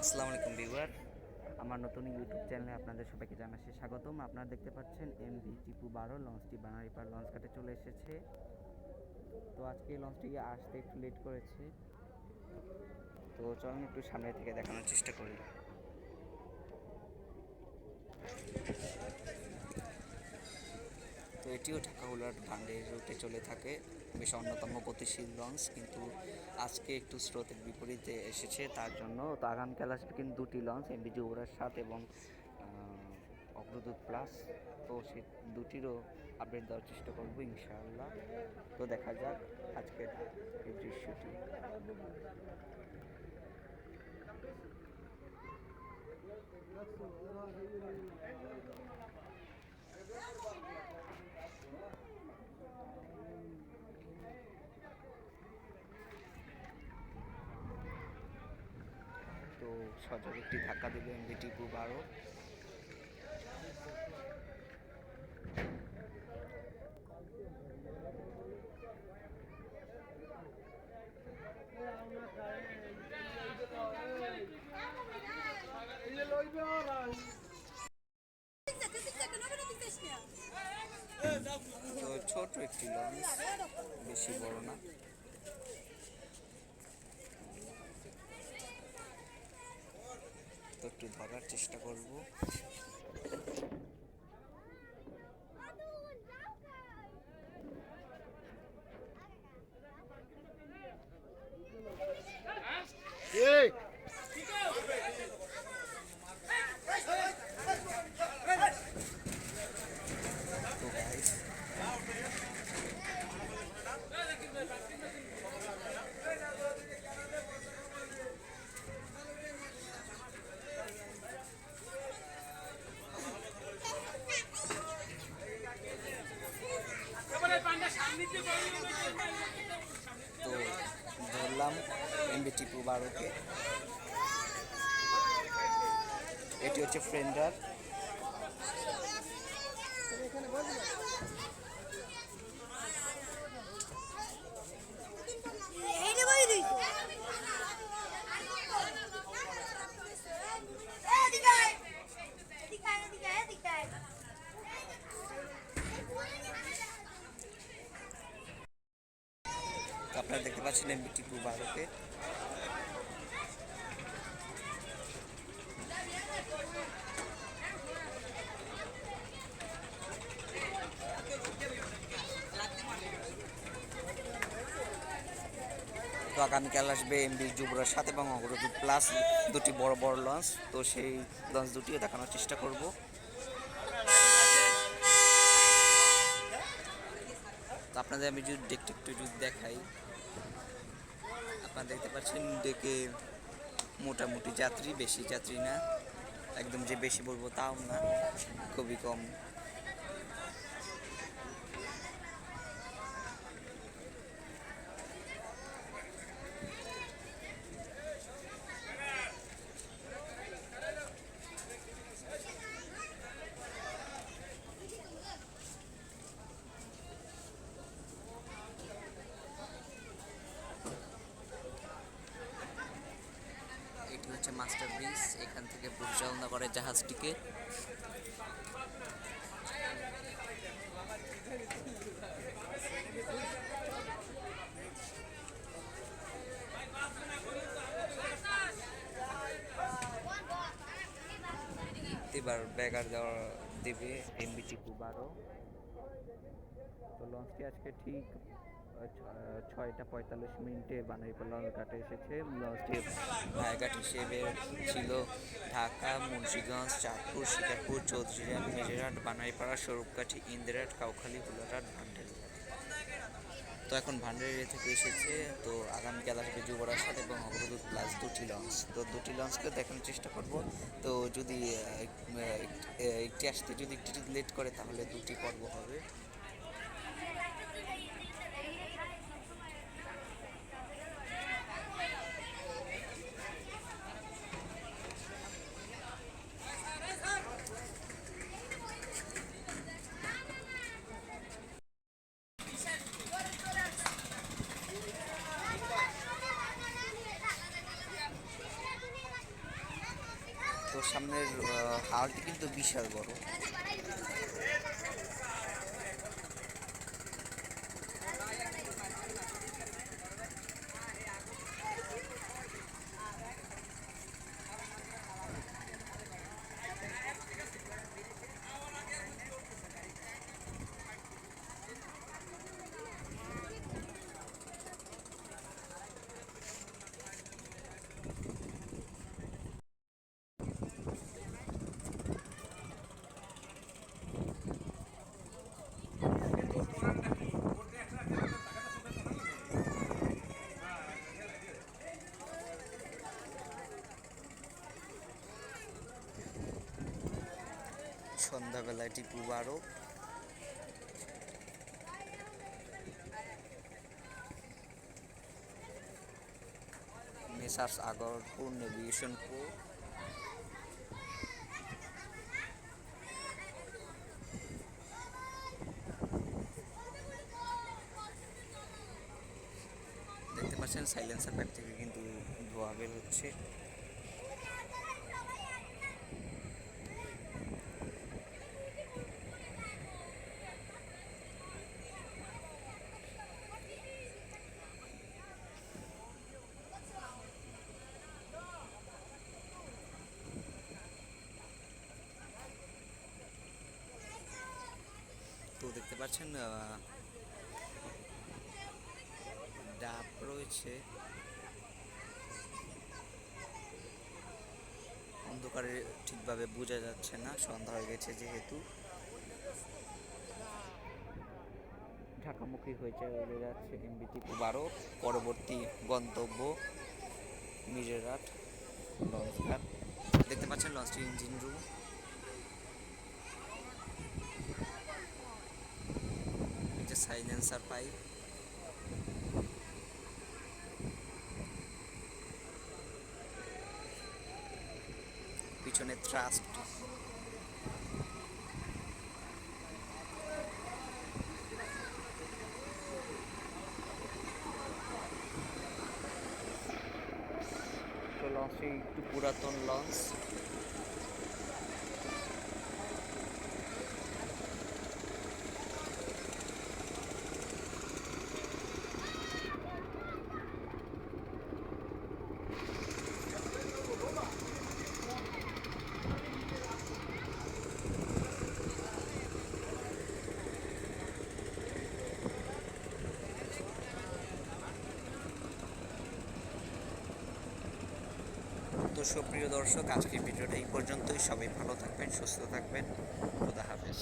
আসসালামু আলাইকুম ভিউয়ার। আমার নতুন ইউটিউব চ্যানেলে আপনাদের সবাইকে জানাচ্ছি স্বাগতম। আপনারা দেখতে পাচ্ছেন এম ভি টিপু বারো লঞ্চটি বানারিপাড় লঞ্চ ঘাটে চলে এসেছে। তো আজকে লঞ্চটি আসতে একটু লেট করেছে। তো চলুন একটু সামনে থেকে দেখানোর চেষ্টা করি। এটিও ঢাকা উলাট ভান্ডের রুটে চলে থাকে। বেশ অন্যতম গতিশীল লঞ্চ, কিন্তু আজকে একটু স্রোতের বিপরীতে এসেছে। তার জন্য তো আগামীকাল আসবে কিন্তু দুটি লঞ্চ এমবি যুবরাজ সাত এবং অগ্রদূত প্লাস। তো সে দুটিরও আপডেট দেওয়ার চেষ্টা করব, ইনশাআল্লাহ। তো দেখা যাক আজকের এই দৃশ্যটি সজাগ একটি ধাক্কা দেবে এমবিটি টু বারো তো ছোট একটি লঞ্চ বেশি বড় না তো একটু ধরার চেষ্টা করব। টিপু বারোকে। এটি হচ্ছে ফ্রেন্ডার আপনারা দেখতে পাচ্ছেন এমবি টিপু বারোকে। তো আগামীকাল আসবে এমবি যুবরাজ সাত এবং অগ্রদূত প্লাস দুটি বড় বড় লঞ্চ তো সেই লঞ্চ দুটিও দেখানোর চেষ্টা করব। আপনাদের আমি যদি ডেকটা একটু যদি দেখাই, আপনারা দেখতে পাচ্ছেন ডেকে মোটামুটি যাত্রী, বেশি যাত্রী না, একদম যে বেশি বলব তাও না, খুবই কম এটি হচ্ছে মাস্টার এখান থেকে পরিচালনা করে জাহাজটিকে। এবার ব্যাগার দেওয়া দেবে এমবি টিপু বারো তো লঞ্চটি আজকে ঠিক ছয়টা পঁয়তাল্লিশ মিনিটে বানাইপাল ঘাটে এসেছে। লঞ্চটি ভায়াঘাট হিসেবে ছিল ঢাকা, মুন্সিগঞ্জ, চাঁদপুর শিকারপুর চৌধুরীহাট মেজেরহাট, বানাইপাড়া স্বরূপকাঠি ইন্দিরাট, কাউখালী বুলারহাট ভান্ডারি। তো এখন ভান্ডারি থেকে এসেছে। তো আগামীকাল আসবে যুবরাজ সাথে এবং অগ্রদূত প্লাস দুটি লঞ্চ। তো দুটি লঞ্চকে দেখানোর চেষ্টা করব। তো যদি একটি আসতে যদি একটু লেট করে তাহলে দুটি পর্ব হবে। সামনের হাট কিন্তু বিশাল বড়। সন্ধ্যাবেলায় টিপু বারো। মেসার্স আগরপুর নেভিগেশন প্রো দেখতে পাচ্ছেন সাইলেন্সার প্যাক থেকে কিন্তু ধোয়া হচ্ছে। পাচ্ছেন ডাব রয়েছে। অন্ধকারে ঠিকভাবে বোঝা যাচ্ছে না, সন্ধ্যা হয়ে গেছে যেহেতু। ঢাকামুখী হয়ে চলে যাচ্ছে এমবিটি বারো পরবর্তী গন্তব্য মিজেরাট লঞ্চ দেখতে পাচ্ছেন লঞ্চটির ইঞ্জিন রুম। যে সাইলেন্সার পাইপ পিছনে থ্রাস্ট লঞ্চটি একটু পুরাতন লঞ্চ তো সুপ্রিয় দর্শক আজকের ভিডিওটা এই পর্যন্তই। সবাই ভালো থাকবেন সুস্থ থাকবেন। খুদা হাফেজ।